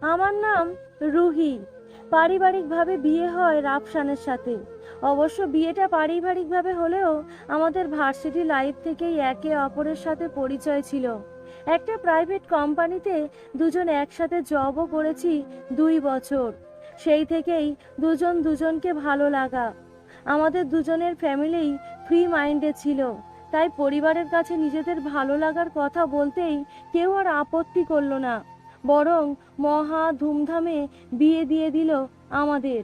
আমার নাম রুহি। পারিবারিকভাবে বিয়ে হয় রাফসানের সাথে। অবশ্য বিয়েটা পারিবারিকভাবে হলেও আমাদের ভার্সিটি লাইফ থেকেই একে অপরের সাথে পরিচয় ছিল। একটা প্রাইভেট কোম্পানিতে দুজন একসাথে জবও করেছি দুই বছর। সেই থেকেই দুজন দুজনকে ভালো লাগা। আমাদের দুজনের ফ্যামিলি ফ্রি মাইন্ডে ছিল। তাই পরিবারের কাছে নিজেদের ভালো লাগার কথা বলতেই কেউ আর আপত্তি করল না। বরং মহা ধুমধামে বিয়ে দিয়ে দিল আমাদের।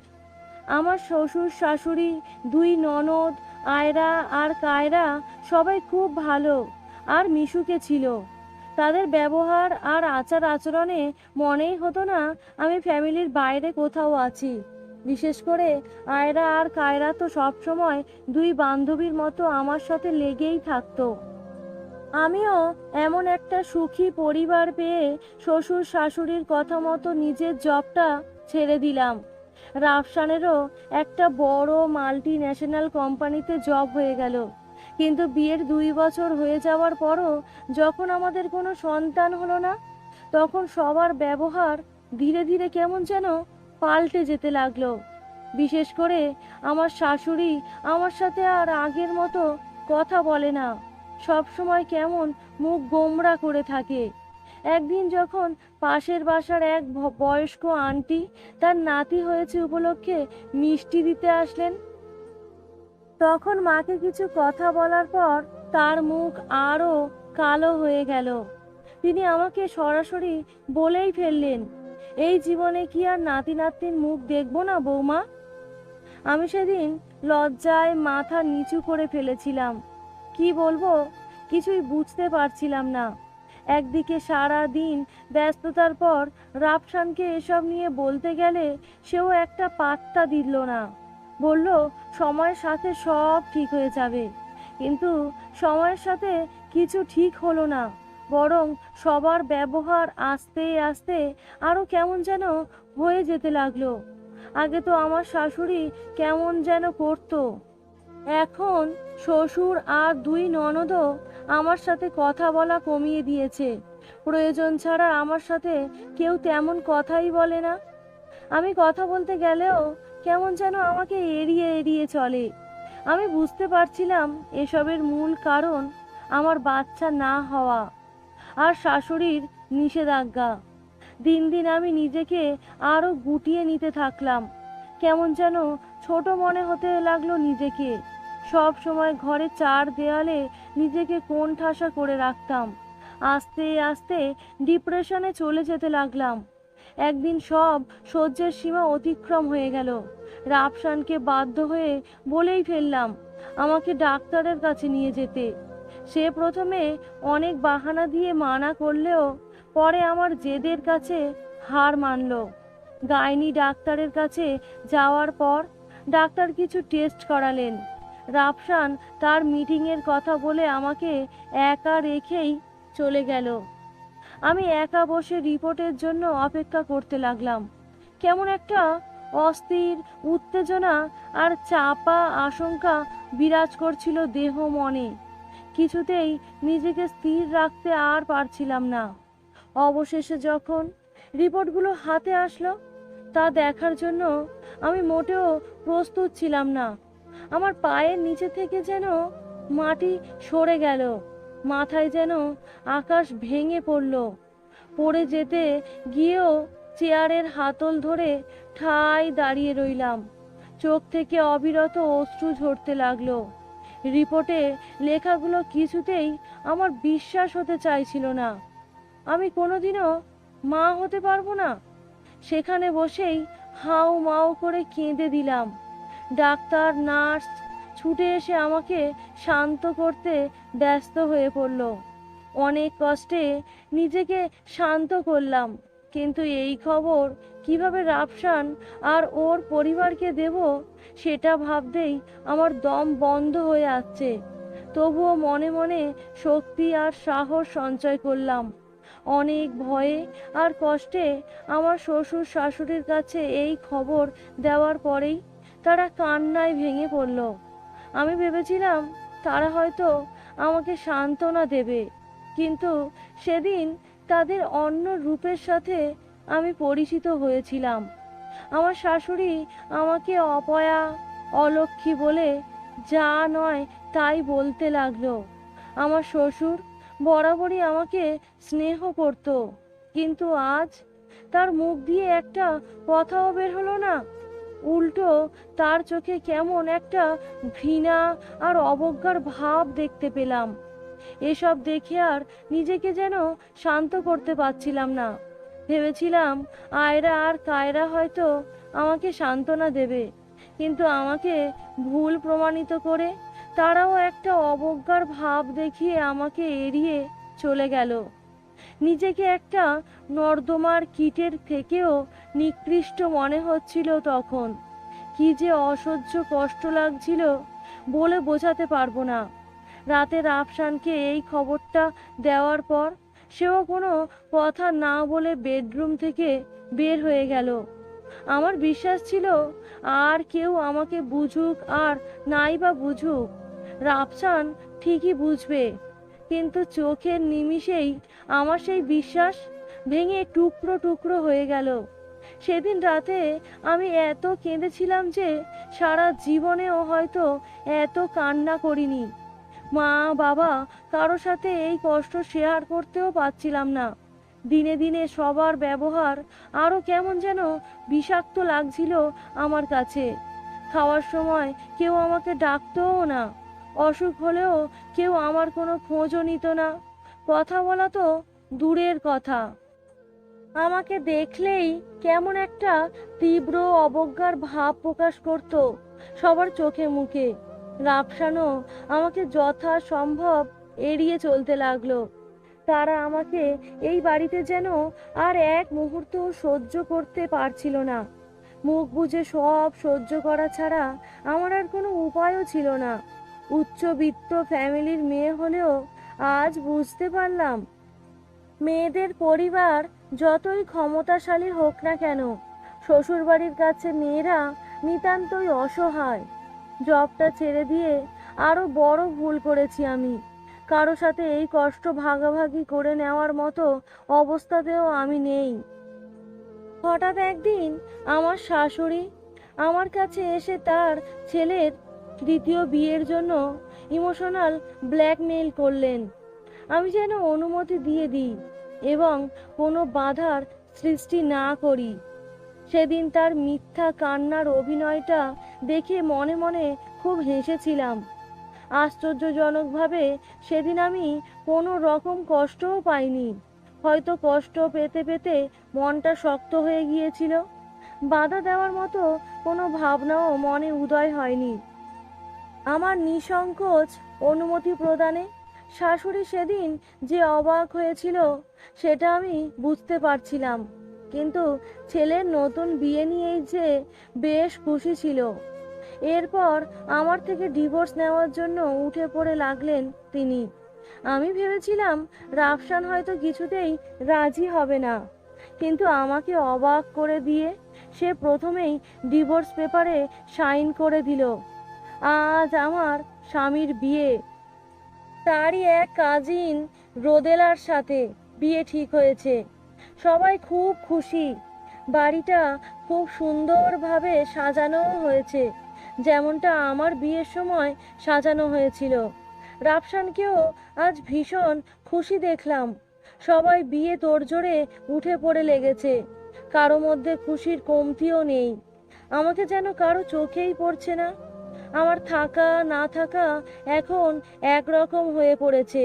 আমার শ্বশুর, শাশুড়ি, দুই ননদ, আয়রা আর কায়রা সবাই খুব ভালো আর মিশুকে ছিল। তাদের ব্যবহার আর আচার আচরণে মনেই হতো না আমি ফ্যামিলির বাইরে কোথাও আছি। বিশেষ করে আয়রা আর কায়রা তো সবসময় দুই বান্ধবীর মতো আমার সাথে লেগেই থাকতো। আমিও এমন একটা সুখী পরিবার পেয়ে শ্বশুর শাশুড়ির কথা মতো নিজের জবটা ছেড়ে দিলাম। রাফসানেরও একটা বড় মাল্টি ন্যাশনাল কোম্পানিতে জব হয়ে গেল। কিন্তু বিয়ের দুই বছর হয়ে যাওয়ার পরও যখন আমাদের কোনো সন্তান হলো না, তখন সবার ব্যবহার ধীরে ধীরে কেমন যেন পাল্টে যেতে লাগল। বিশেষ করে আমার শাশুড়ি আমার সাথে আর আগের মতো কথা বলে না। সব সময় কেমন মুখ গোমরা করে থাকে। একদিন যখন পাশের বাসার এক বয়স্ক আন্টি তার নাতি হয়েছে উপলক্ষে মিষ্টি দিতে আসলেন, তখন মাকে কিছু কথা বলার পর তার মুখ আরও কালো হয়ে গেল। তিনি আমাকে সরাসরি বলেই ফেললেন, এই জীবনে কি আর নাতি নাতনির মুখ দেখব না বৌমা? আমি সেদিন লজ্জায় মাথা নিচু করে ফেলেছিলাম। কি বলব? কিছুই বুঝতে পারছিলাম না। একদিকে সারা দিন ব্যস্ততার পর রাফসানকে এসব নিয়ে বলতে গেলে সেও একটা পাত্তা দিল না। বলল, সময়ের সাথে সব ঠিক হয়ে যাবে। কিন্তু সময়ের সাথে কিছু ঠিক হলো না, বরং সবার ব্যবহার আস্তে আস্তে আরও কেমন যেন হয়ে যেতে লাগল। আগে তো আমার শাশুড়ি কেমন যেন করতো। এখন শ্বশুর আর দুই ননদও আমার সাথে কথা বলা কমিয়ে দিয়েছে। প্রয়োজন ছাড়া আমার সাথে কেউ তেমন কথাই বলে না। আমি কথা বলতে গেলেও কেমন যেন আমাকে এড়িয়ে এড়িয়ে চলে। আমি বুঝতে পারছিলাম এসবের মূল কারণ আমার বাচ্চা না হওয়া আর শাশুড়ির নিষেধাজ্ঞা। দিন দিন আমি নিজেকে আরও গুটিয়ে নিতে থাকলাম। কেমন যেন ছোট মনে হতে লাগল নিজেকে। সব সময় ঘরে চার দেয়ালে নিজেকে কোণ ঠাসা করে রাখতাম। আস্তে আস্তে ডিপ্রেশনে চলে যেতে লাগলাম। একদিন সব সহ্যের সীমা অতিক্রম হয়ে গেল। রাফসানকে বাধ্য হয়ে বলেই ফেললাম, আমাকে ডাক্তারের কাছে নিয়ে যেতে। সে প্রথমে অনেক বাহানা দিয়ে মানা করলেও পরে আমার জেদের কাছে হার মানল। গাইনি ডাক্তারের কাছে যাওয়ার পর ডাক্তার কিছু টেস্ট করালেন। রাফসান তার মিটিংয়ের কথা বলে আমাকে একা রেখেই চলে গেল। আমি একা বসে রিপোর্টের জন্য অপেক্ষা করতে লাগলাম। কেমন একটা অস্থির উত্তেজনা আর চাপা আশঙ্কা বিরাজ করছিল দেহ মনে। কিছুতেই নিজেকে স্থির রাখতে আর পারছিলাম না। অবশেষে যখন রিপোর্টগুলো হাতে আসলো, তা দেখার জন্য আমি মোটেও প্রস্তুত ছিলাম না। আমার পায়ের নিচে থেকে যেন মাটি সরে গেল, মাথায় যেন আকাশ ভেঙে পড়ল। পড়ে যেতে গিয়েও চেয়ারের হাতল ধরে ঠাই দাঁড়িয়ে রইলাম। চোখ থেকে অবিরত অশ্রু ঝরতে লাগল। রিপোর্টে লেখাগুলো কিছুতেই আমার বিশ্বাস হতে চাইছিল না। আমি কোনোদিনও মা হতে পারব না। সেখানে বসেই হাউ মাউ করে কেঁদে দিলাম। ডাক্তার, নার্স ছুটে এসে আমাকে শান্ত করতে ব্যস্ত হয়ে পড়ল। অনেক কষ্টে নিজেকে শান্ত করলাম, কিন্তু এই খবর কীভাবে রাফসান আর ওর পরিবারকে দেব সেটা ভাবতেই আমার দম বন্ধ হয়ে আসছে। তবুও মনে মনে শক্তি আর সাহস সঞ্চয় করলাম। অনেক ভয়ে আর কষ্টে আমার শ্বশুর শাশুড়ির কাছে এই খবর দেওয়ার পরেই তারা কান্নায় ভেঙে পড়ল। আমি ভেবেছিলাম তারা হয়তো আমাকে সান্ত্বনা দেবে, কিন্তু সেদিন তাদের অন্য রূপের সাথে আমি পরিচিত হয়েছিলাম। আমার শাশুড়ি আমাকে অপয়া, অলক্ষী বলে যা নয় তাই বলতে লাগল। আমার শ্বশুর বরাবরই আমাকে স্নেহ করত, কিন্তু আজ তার মুখ দিয়ে একটা কথাও বের হলো না। উল্টো তার চোখে কেমন একটা ঘৃণা আর অবজ্ঞার ভাব দেখতে পেলাম। এসব দেখে আর নিজেকে যেন শান্ত করতে পারছিলাম না। ভেবেছিলাম, আয়রা আর কায়রা হয়তো আমাকে সান্ত্বনা দেবে। কিন্তু আমাকে ভুল প্রমাণিত করে তারাও একটা অবজ্ঞার ভাব দেখিয়ে আমাকে এড়িয়ে চলে গেল। নিজেকে একটা নর্দমার কীটের থেকেও নিকৃষ্ট মনে হচ্ছিল তখন। কি যে অসহ্য কষ্ট লাগছিল বলে বোঝাতে পারব না। রাতে রাফসানকে এই খবরটা দেওয়ার পর সেও কোনো কথা না বলে বেডরুম থেকে বের হয়ে গেল। আমার বিশ্বাস ছিল আর কেউ আমাকে বুঝুক আর নাই বা বুঝুক। রাফসান ঠিকই বুঝবে, কিন্তু চোখের নিমিষেই আমার সেই বিশ্বাস ভেঙে টুকরো টুকরো হয়ে গেল। সেদিন রাতে আমি এত কেঁদেছিলাম যে সারা জীবনেও হয়তো এত কান্না করিনি। মা, বাবা কারও সাথে এই কষ্ট শেয়ার করতেও পারছিলাম না। দিনে দিনে সবার ব্যবহার আরও কেমন যেন বিষাক্ত লাগছিল আমার কাছে। খাওয়ার সময় কেউ আমাকে ডাকতও না। অসুখ হলেও কেউ আমার কোনো খোঁজও নিত না। কথা বলা তো দূরের কথা। আমাকে দেখলেই কেমন একটা তীব্র অবজ্ঞার ভাব প্রকাশ করত সবার চোখে মুখে। রাফসানও আমাকে যথা সম্ভব এড়িয়ে চলতে লাগল। তারা আমাকে এই বাড়িতে যেন আর এক মুহূর্ত সহ্য করতে পারছিল না। মুখ বুজে সব সহ্য করা ছাড়া আমার আর কোনো উপায়ও ছিল না। উচ্চবিত্ত ফ্যামিলির মেয়ে হলেও আজ বুঝতে পারলাম, মেয়েদের পরিবার যতই ক্ষমতাশালী হোক না কেন, শ্বশুরবাড়ির কাছে মেয়েরা নিতান্তই অসহায়। জবটা ছেড়ে দিয়ে আরও বড় ভুল করেছি আমি। কারও সাথে এই কষ্ট ভাগাভাগি করে নেওয়ার মতো অবস্থাতেও আমি নেই। হঠাৎ একদিন আমার শাশুড়ি আমার কাছে এসে তার ছেলের দ্বিতীয় বিয়ের জন্য ইমোশনাল ব্ল্যাকমেইল করলেন। আমি যেন অনুমতি দিয়ে দিই। এবং কোনো বাধার সৃষ্টি না করি। সেদিন তার মিথ্যা কান্নার অভিনয়টা দেখে মনে মনে খুব হেসেছিলাম। আশ্চর্যজনকভাবে সেদিন আমি কোনো রকম কষ্টও পাইনি। হয়তো কষ্ট পেতে পেতে মনটা শক্ত হয়ে গিয়েছিল। বাধা দেওয়ার মতো কোনো ভাবনাও মনে উদয় হয়নি। আমার নিঃসংকোচ অনুমতি প্রদানে শাশুড়ি সেদিন যে অবাক হয়েছিল, সেটা আমি বুঝতে পারছিলাম। কিন্তু ছেলের নতুন বিয়ে নিয়েই যে বেশ খুশি ছিল। এরপর আমার থেকে ডিভোর্স নেওয়ার জন্য উঠে পড়ে লাগলেন তিনি। আমি ভেবেছিলাম রাফসান হয়তো কিছুতেই রাজি হবে না। কিন্তু আমাকে অবাক করে দিয়ে সে প্রথমেই ডিভোর্স পেপারে সাইন করে দিল। আজ আমার স্বামীর বিয়ে। তারই এক কাজিন রোদেলার সাথে বিয়ে ঠিক হয়েছে। সবাই খুব খুশি। বাড়িটা খুব সুন্দরভাবে সাজানো হয়েছে, যেমনটা আমার বিয়ের সময় সাজানো হয়েছিল। রাফসানকেও আজ ভীষণ খুশি দেখলাম। সবাই বিয়ে তোড়জোড়ে উঠে পড়ে লেগেছে। কারও মধ্যে খুশির কমতিও নেই। আমাকে যেন কারও চোখেই পড়ছে না। আমার থাকা না থাকা এখন একরকম হয়ে পড়েছে।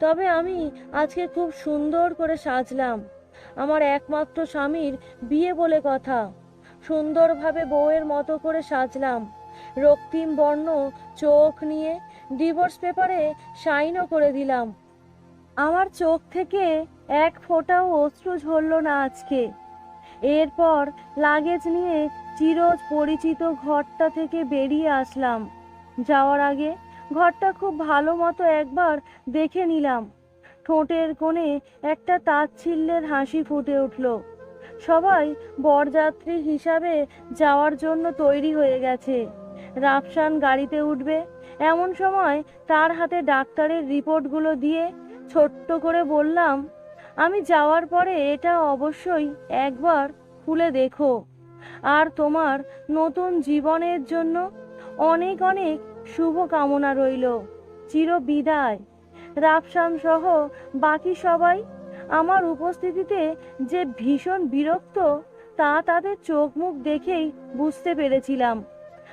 তবে আমি আজকে খুব সুন্দর করে সাজলাম। আমার একমাত্র স্বামীর বিয়ে বলে কথা। সুন্দরভাবে বউয়ের মতো করে সাজলাম। রক্তিম বর্ণ, চোখ নিয়ে ডিভোর্স পেপারে সাইনও করে দিলাম। আমার চোখ থেকে এক ফোঁটাও অশ্রু ঝরল না আজকে। এরপর লাগেজ নিয়ে চিরজ পরিচিত ঘরটা থেকে বেরিয়ে আসলাম। যাওয়ার আগে ঘরটা খুব ভালো মতো একবার দেখে নিলাম। ঠোঁটের কোণে একটা তাচ্ছিল্যের হাসি ফুটে উঠল। সবাই বরযাত্রী হিসাবে যাওয়ার জন্য তৈরি হয়ে গেছে। রাফসান গাড়িতে উঠবে, এমন সময় তার হাতে ডাক্তারের রিপোর্টগুলো দিয়ে ছোট্ট করে বললাম, আমি যাওয়ার পরে এটা অবশ্যই একবার খুলে দেখো। আর তোমার নতুন জীবনের জন্য অনেক অনেক শুভ কামনা রইল। চির বিদায়। রাফসান সহ বাকি সবাই আমার উপস্থিতিতে যে ভীষণ বিরক্ত, তা তাদের চোখ মুখ দেখেই বুঝতে পেরেছিলাম।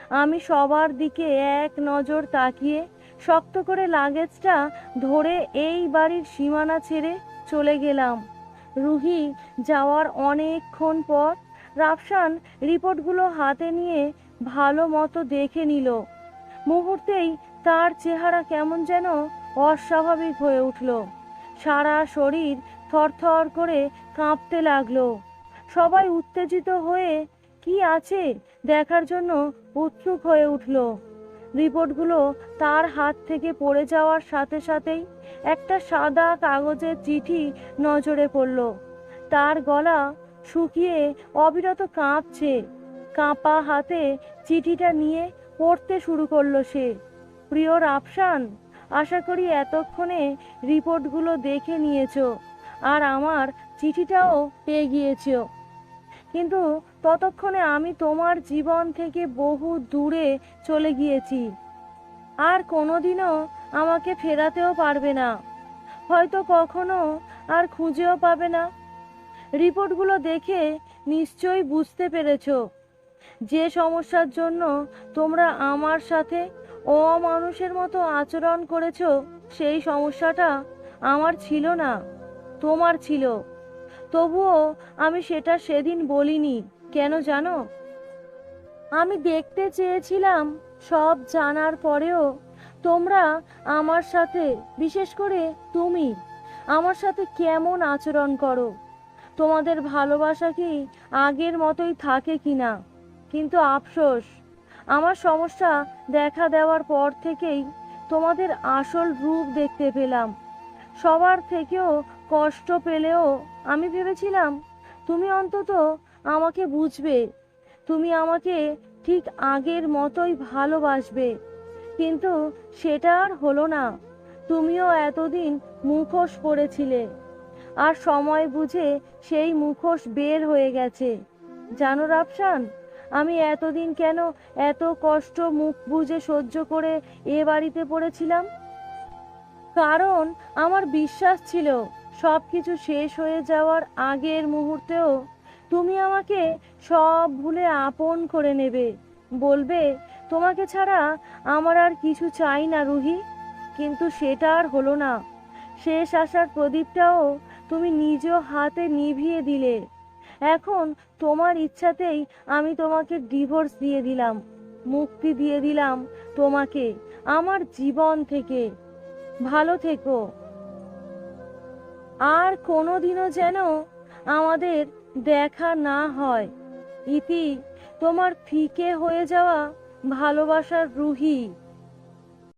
আমি সবার দিকে এক নজর তাকিয়ে শক্ত করে লাগেজটা ধরে এই বাড়ির সীমানা ছেড়ে চলে গেলাম। রুহি যাওয়ার অনেকক্ষণ পর রাফসান রিপোর্টগুলো হাতে নিয়ে ভালো মতো দেখে নিল। মুহূর্তেই তার চেহারা কেমন যেন অস্বাভাবিক হয়ে উঠল। সারা শরীর থরথর করে কাঁপতে লাগল। সবাই উত্তেজিত হয়ে, কি আছে? দেখার জন্য উৎসুক হয়ে উঠল। রিপোর্টগুলো তার হাত থেকে পড়ে যাওয়ার সাথে সাথেই একটা সাদা কাগজের চিঠি নজরে পড়ল। তার গলা শুকিয়ে অবিরত কাঁপছে। কাঁপা হাতে চিঠিটা নিয়ে পড়তে শুরু করল সে। প্রিয় রাফসান, আশা করি এতক্ষণে রিপোর্টগুলো দেখে নিয়েছো আর আমার চিঠিটাও পেয়ে গিয়েছো। কিন্তু ততক্ষণে আমি তোমার জীবন থেকে বহু দূরে চলে গিয়েছি। আর কোনোদিনও আমাকে ফেরাতেও পারবে না। হয়তো কখনো আর খুঁজেও পাবে না। রিপোর্টগুলো দেখে নিশ্চয়ই বুঝতে পেরেছ। যে সমস্যার জন্য তোমরা আমার সাথে অমানুষের মতো আচরণ করেছ, সেই সমস্যাটা আমার ছিল না, তোমার ছিল। তবুও আমি সেটা সেদিন বলিনি, কেন জানো? আমি দেখতে চেয়েছিলাম সব জানার পরেও তোমরা আমার সাথে, বিশেষ করে তুমি, আমার সাথে কেমন আচরণ করো? তোমাদের ভালোবাসা কি আগের মতোই থাকে কিনা? কিন্তু আফসোস, আমার সমস্যা দেখা দেওয়ার পর থেকেই তোমাদের আসল রূপ দেখতে পেলাম। সবার থেকেও কষ্ট পেলেও আমি ভেবেছিলাম, তুমি অন্তত আমাকে বুঝবে, তুমি আমাকে ঠিক আগের মতোই ভালোবাসবে। কিন্তু সেটা আর হলো না, তুমিও এতদিন মুখোশ পড়েছিলে। আর সময় বুঝে সেই মুখোশ বের হয়ে গেছে। জানো রাফসান, আমি এতদিন কেন এত কষ্ট মুখ বুঝে সহ্য করে এ বাড়িতে পড়েছিলাম? কারণ আমার বিশ্বাস ছিল সব কিছু শেষ হয়ে যাওয়ার আগের মুহূর্তেও তুমি আমাকে সব ভুলে আপন করে নেবে। বলবে, তোমাকে ছাড়া আমার আর কিছু চাই না রুহি। কিন্তু সেটা আর হলো না। শেষ আসার প্রদীপটাও তুমি নিজ হাতে নিভিয়ে দিলে। এখন তোমার ইচ্ছাতেই আমি তোমাকে ডিভোর্স দিয়ে দিলাম, মুক্তি দিয়ে দিলাম তোমাকে, আমার জীবন থেকে। ভালো থেকো। আর কোনোদিনও যেন আমাদের দেখা না হয়। ইতি, তোমার ফিকে হয়ে যাওয়া ভালোবাসার রুহি।